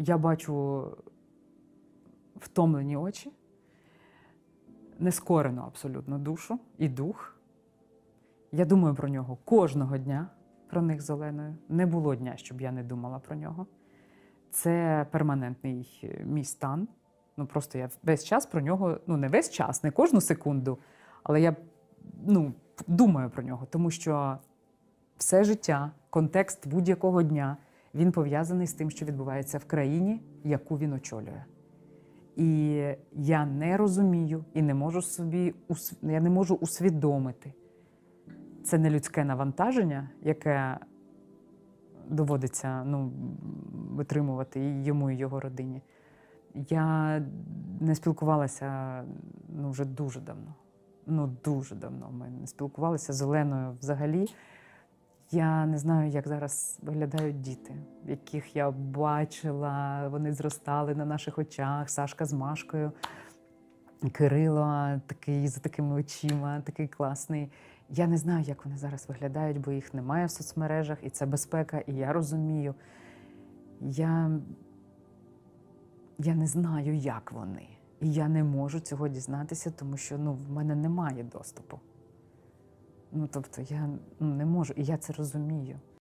я бачу втомлені очі, нескорену абсолютно душу і дух. Я думаю про нього кожного дня, про них з Оленою. Не було дня, щоб я не думала про нього. Це перманентний е, мій стан. Ну просто я весь час про нього, ну не весь час, не кожну секунду, але я ну, думаю про нього, тому що все життя, контекст будь-якого дня він пов'язаний з тим, що відбувається в країні, яку він очолює. І я не розумію і не можу собі я не можу усвідомити. Це не людське навантаження, яке доводиться ну, витримувати і йому і його родині. Я не спілкувалася ну, вже дуже давно. Ну, дуже давно. Ми не спілкувалися з Оленою взагалі. Я не знаю, як зараз виглядають діти, яких я бачила, вони зростали на наших очах, Сашка з Машкою. Кирило такий з такими очима, такий класний. Я не знаю, як вони зараз виглядають, бо їх немає в соцмережах, і це безпека, і я розумію. Я, я не знаю, як вони. І я не можу цього дізнатися, тому що ну, в мене немає доступу. Ну, тобто, я ну, не можу, і я це розумію.